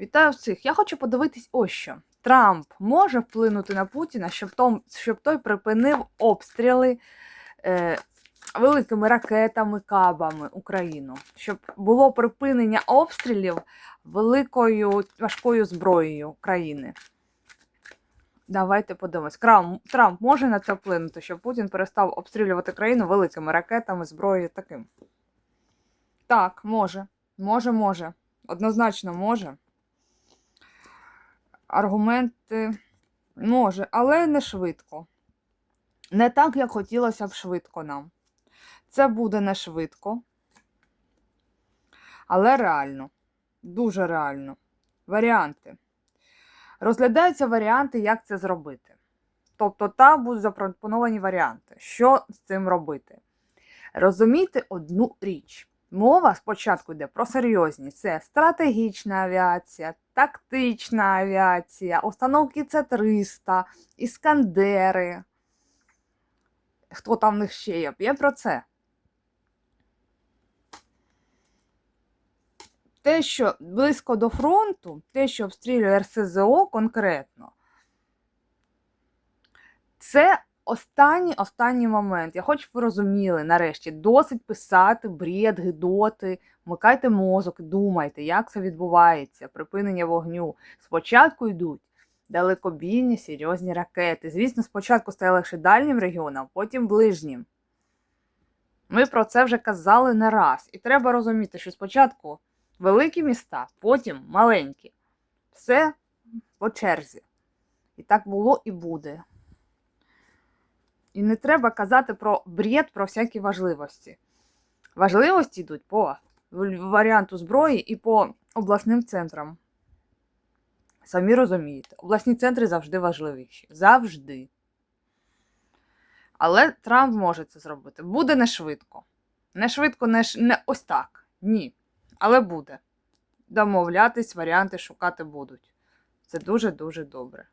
Вітаю всіх. Я хочу подивитись ось що. Трамп може вплинути на Путіна, щоб, том, щоб той припинив обстріли е, великими ракетами, кабами Україну, щоб було припинення обстрілів великою важкою зброєю країни. Давайте подивимось. Крам, Трамп може на це вплинути, щоб Путін перестав обстрілювати країну великими ракетами, зброєю таким. Так, може. Може, може. Однозначно може. Аргументи може, але не швидко. Не так, як хотілося б швидко нам. Це буде не швидко, але реально. Дуже реально. Варіанти. Розглядаються варіанти, як це зробити. Тобто, там будуть запропоновані варіанти, що з цим робити. Розумійте одну річ. Мова спочатку йде про серйозність. Це стратегічна авіація, тактична авіація, установки С-300, іскандери. Хто там в них ще є? Є про це. Те, що близько до фронту, те, що обстрілює РСЗО конкретно, це останній останній момент. Я хочу, щоб ви розуміли, нарешті, досить писати бред, гидоти, вмикайте мозок, думайте, як це відбувається, припинення вогню. Спочатку йдуть далекобійні серйозні ракети. Звісно, спочатку стає легше дальнім регіонам, потім ближнім. Ми про це вже казали не раз. І треба розуміти, що спочатку великі міста, потім маленькі. Все по черзі. І так було і буде. І не треба казати про бред, про всякі важливості. Важливості йдуть по варіанту зброї і по обласним центрам. Самі розумієте, обласні центри завжди важливіші. Завжди. Але Трамп може це зробити. Буде не швидко. Не швидко, не, ш... не ось так. Ні. Але буде. Домовлятись, варіанти шукати будуть. Це дуже-дуже добре.